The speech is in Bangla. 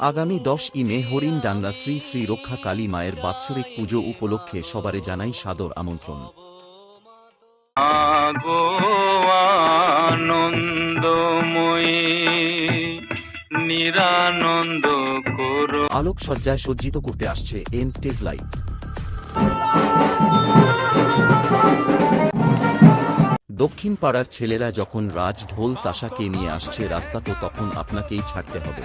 আগামী দশ ই মে হরিণডাঙ্গা শ্রী শ্রী রক্ষা কালী মায়ের বাৎসরিক পুজো উপলক্ষে সবারে জানাই সাদর আমন্ত্রণ। নিরানন্দ আলোকসজ্জায় সজ্জিত করতে আসছে এম স্টেজ লাইট। দক্ষিণ পাড়ার ছেলেরা যখন রাজ ঢোল তাসাকে নিয়ে আসছে রাস্তা তো তখন আপনাকেই ছাড়তে হবে।